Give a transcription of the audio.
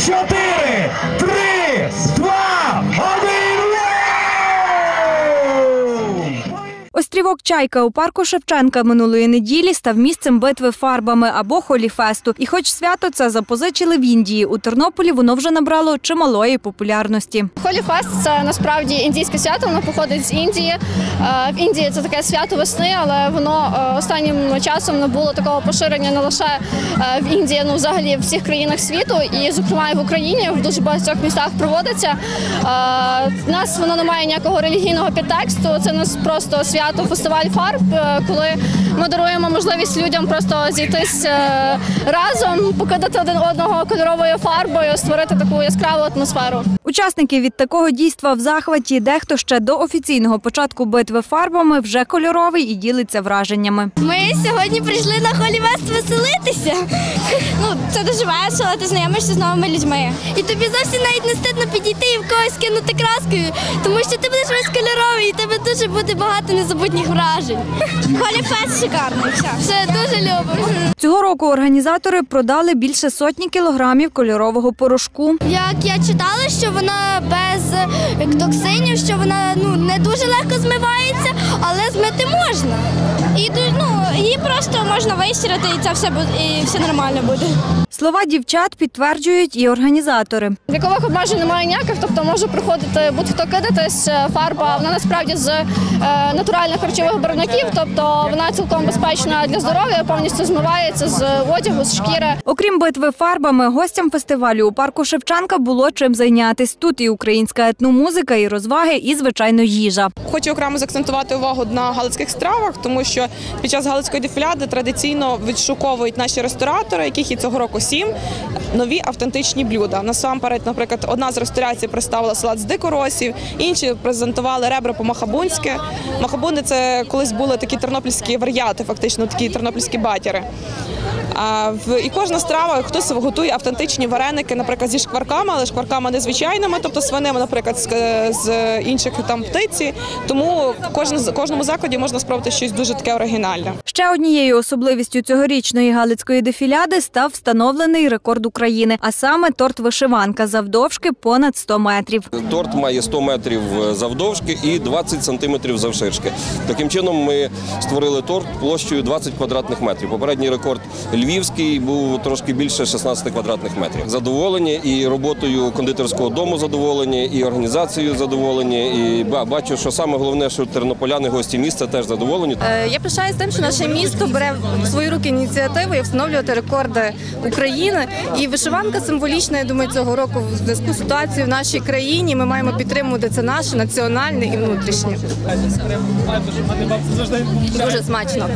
Giotire, 3 Острівок Чайка у парку Шевченка минулої неділі став місцем битви фарбами або холіфесту. І хоч свято це запозичили в Індії, у Тернополі воно вже набрало чималої популярності. Холіфест це насправді індійське свято, воно походить з Індії. Е, В Індії це таке свято весни, але воно е, останнім часом набуло такого поширення не лише е, в Індії, ну взагалі в всіх країнах світу, і зокрема і в Україні в дуже багатьох містах проводиться. У нас воно не має ніякого релігійного підтексту. Це нас просто свято, фестиваль фарб, е, коли ми даруємо можливість людям просто зійтись е, разом, покидати один одного кольоровою фарбою, створити таку яскраву атмосферу. Учасники від такого дійства в захваті, дехто ще до офіційного початку битви фарбами вже кольоровий і ділиться враженнями. Ми сьогодні прийшли на Холівест веселитися. Ну, це дуже весело, ти знайомишся з новими людьми. І тобі зовсім навіть не стидно підійти і в когось кинути краскою, тому що ти будеш весь кольоровий і тебе дуже буде багато незабутніх вражень. Холіфест шикарний. Все, все дуже любимо. Цього року організатори продали більше сотні кілограмів кольорового порошку. Як я читала, що вона без е, токсинів, що вона ну не дуже легко змивається, але змити можна. І ну, просто можна вистирати, і це все буде, і все нормально буде. Слова дівчат підтверджують і організатори. Вікових обмежень немає ніяких, тобто може приходити будь-хто кидатись. е, Фарба вона насправді з е, натуральних харчових барвників, тобто вона цілком безпечна для здоров'я, повністю змивається з одягу, з шкіри. Окрім битви фарбами, гостям фестивалю у парку Шевченка було чим зайнятись. Тут і українська етномузика, і розваги, і звичайно їжа. Хочу окремо заакцентувати увагу на галицьких стравах, тому що під час галицької дефіляди традиційно відшуковують наші ресторатори, яких і цього року сім, нові автентичні блюда. Насамперед, наприклад, одна з ресторацій представила салат з дикоросів, інші презентували ребра по-махабунськи. Махабуни це колись були такі тернопільські варіати, фактично такі тернопільські батіри. А в і кожна страва хтось готує автентичні вареники, наприклад, зі шкварками, але шкварками незвичайними, тобто свиними, наприклад, з, інших там птиці. Тому кожен кожному закладі можна спробувати щось дуже таке оригінальне. Ще однією особливістю цьогорічної галицької дефіляди став встановлений рекорд України, а саме торт вишиванка завдовжки понад 100 метрів. Торт має 100 метрів завдовжки і 20 сантиметрів завширшки. Таким чином ми створили торт площею 20 квадратних метрів. Попередній рекорд львівський був трошки більше 16 квадратних метрів. Задоволені і роботою кондитерського дому задоволені, і організацією задоволені. І бачу, що саме головне, що тернополяни, гості міста теж задоволені. Е, Я пишаюсь тим, що наше місто бере в свої руки ініціативу і встановлювати рекорди України. І вишиванка символічна, я думаю, цього року в зв'язку з ситуацією в нашій країні. Ми маємо підтримувати це наше національне і внутрішнє. Дуже смачно.